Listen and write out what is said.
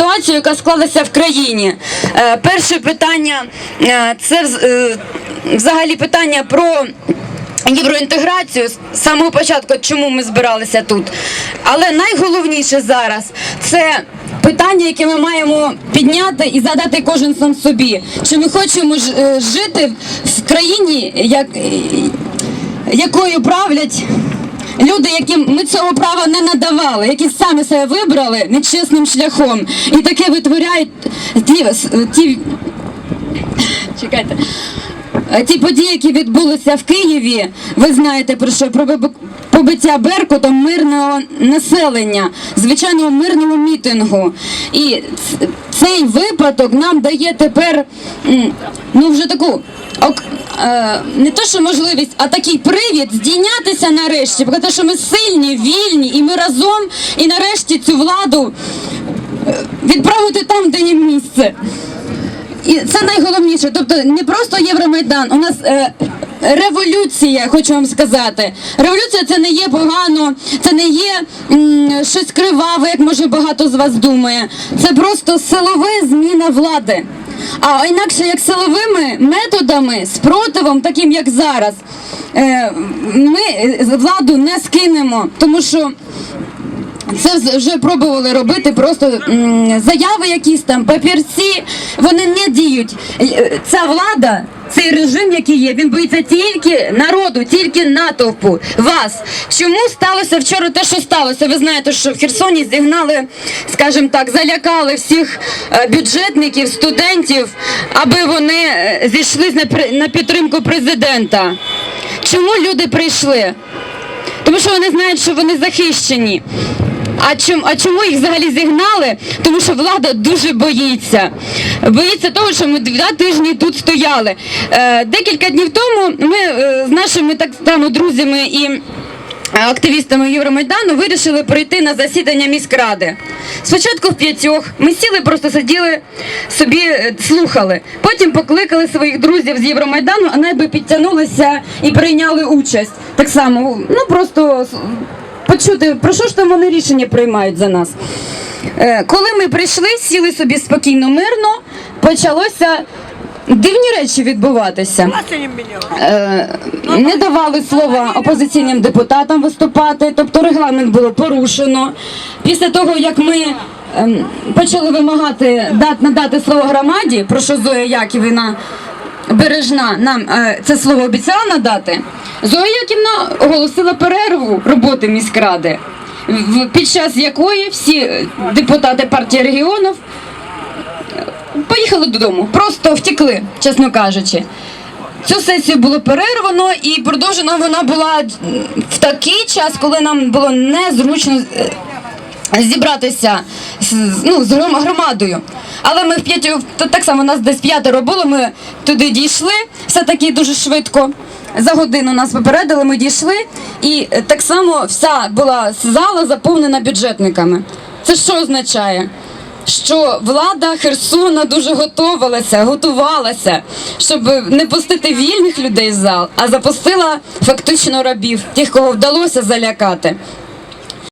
ситуацію, яка склалася в країні. Е, перше питання е, це е, взагалі питання про. Євроінтеграцію з самого початку, чому ми збиралися тут. Але найголовніше зараз це питання, яке ми маємо підняти і задати кожен сам собі. Чи ми хочемо жити в країні, як, якою правлять люди, яким ми цього права не надавали, які самі себе вибрали нечесним шляхом, і таке витворяють ті, ті чекайте. Ті події, які відбулися в Києві, ви знаєте про що про побиття Беркутом мирного населення, звичайного мирного мітингу. І цей випадок нам дає тепер ну вже таку ок- е, не то, що можливість, а такий привід здійнятися нарешті, показати, що ми сильні, вільні, і ми разом, і нарешті цю владу е, відправити там, де їм місце. І це найголовніше. Тобто не просто Євромайдан, у нас е, революція, хочу вам сказати. Революція це не є погано, це не є м, щось криваве, як може багато з вас думає. Це просто силова зміна влади. А інакше як силовими методами, спротивом, таким як зараз, е, ми владу не скинемо, тому що. Це вже пробували робити просто заяви якісь там, папірці, вони не діють. Е, Ця влада, цей режим, який є, він боїться тільки народу, тільки натовпу, вас. Чому сталося вчора те, що сталося? Ви знаєте, що в Херсоні зігнали, скажімо так, залякали всіх е, бюджетників, студентів, аби вони е, при- на підтримку президента. Чому люди прийшли? Тому що вони знають, що вони захищені. А чому, а чому їх взагалі зігнали? Тому що влада дуже боїться. Боїться того, що ми два тижні тут стояли. Е, декілька днів тому ми е, з нашими так само друзями і активістами Євромайдану вирішили прийти на засідання міськради. Спочатку в п'ятьох. Ми сіли, просто сиділи собі, е, слухали. Потім покликали своїх друзів з Євромайдану, а найби підтягнулися і прийняли участь. Так само, ну просто почути, про що ж там вони рішення приймають за нас. Е, Коли ми прийшли, сіли собі спокійно, мирно, почалося дивні речі відбуватися. Е, не давали слова опозиційним депутатам виступати, тобто регламент було порушено. Після того, як ми ем, почали вимагати дат, надати слово громаді, про що Зоя Яківна Бережна нам е, це слово обіцяла надати, Зоя Яківна оголосила перерву роботи міськради, під час якої всі е, депутати партії регіонів поїхали додому, просто втекли, чесно кажучи. Цю сесію було перервано і продовжена вона була в такий час, коли нам було незручно е, зібратися з, ну, з громадою. Але ми в п'яті, то так само нас десь п'ятеро було, ми туди дійшли, все таки дуже швидко. За годину нас попередили, ми дійшли, і е, так само вся була зала заповнена бюджетниками. Це що означає? що влада Херсона дуже готувалася, готувалася, щоб не пустити вільних людей в зал, а запустила фактично рабів, тих, кого вдалося залякати.